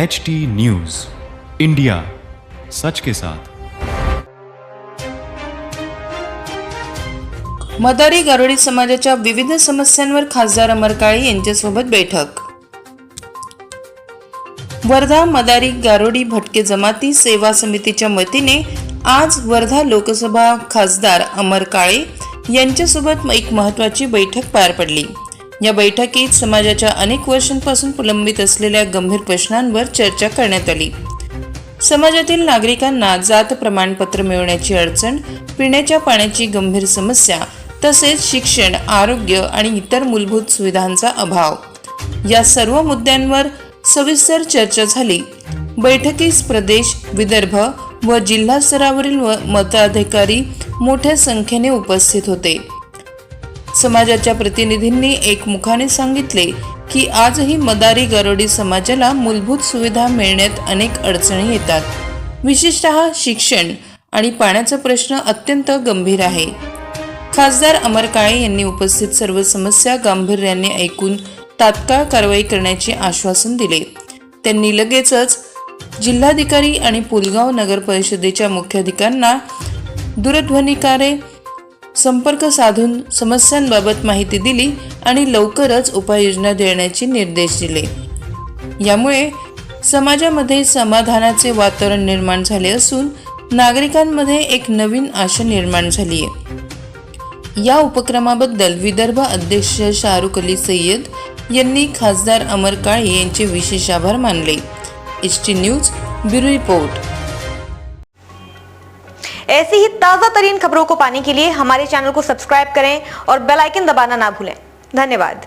H T news India सच के साथ मदारी गारोडी समाजाच्या विविध समस्यांवर खासदार अमर काळे यांच्यासोबत बैठक. वर्धा मदारी गारोडी भटके जमाती सेवा समितीच्या वतीने आज वर्धा लोकसभा खासदार अमर काळे यांच्यासोबत एक महत्त्वाची बैठक पार पडली. या बैठकीत समाजाच्या अनेक वर्षांपासून प्रलंबित असलेल्या गंभीर प्रश्नांवर चर्चा करण्यात आली. समाजातील नागरिकांना जात प्रमाणपत्र मिळवण्याची अडचण पिण्याच्या पाण्याची गंभीर समस्या तसेच शिक्षण आरोग्य आणि इतर मूलभूत सुविधांचा अभाव. या सर्व मुद्द्यांवर सविस्तर चर्चा झाली. बैठकीस प्रदेश विदर्भ व जिल्हा स्तरावरील व मताधिकारी मोठ्या संख्येने उपस्थित होते. समाजाच्या प्रतिनिधींनी एकमुखाने सांगितले की आजही मदारी गरोडी समाजाला मूलभूत सुविधा मिळण्यात अनेक अडचणी येतात. विशेषत शिक्षण आणि पाण्याचा प्रश्न अत्यंत गंभीर आहे. खासदार अमर काळे यांनी उपस्थित सर्व समस्या गांभीर्याने ऐकून तात्काळ कारवाई करण्याचे आश्वासन दिले. त्यांनी लगेचच जिल्हाधिकारी आणि पुलगाव नगर परिषदेच्या मुख्याधिकाऱ्यांना दूरध्वनीकारे संपर्क साधून समस्यांबाबत माहिती दिली आणि लवकरच उपाययोजना देण्याचे निर्देश दिले. यामुळे समाजामध्ये समाधानाचे वातावरण निर्माण झाले असून नागरिकांमध्ये एक नवीन आशा निर्माण झाली आहे. या उपक्रमाबद्दल विदर्भ अध्यक्ष शाहरुख अली सय्यद यांनी खासदार अमर काळे यांचे विशेष आभार मानले. H T news bureau report. ऐसी ही ताज़ा तरीन खबरों को पाने के लिए हमारे चैनल को सब्सक्राइब करें और बेलाइकन दबाना ना भूलें। धन्यवाद।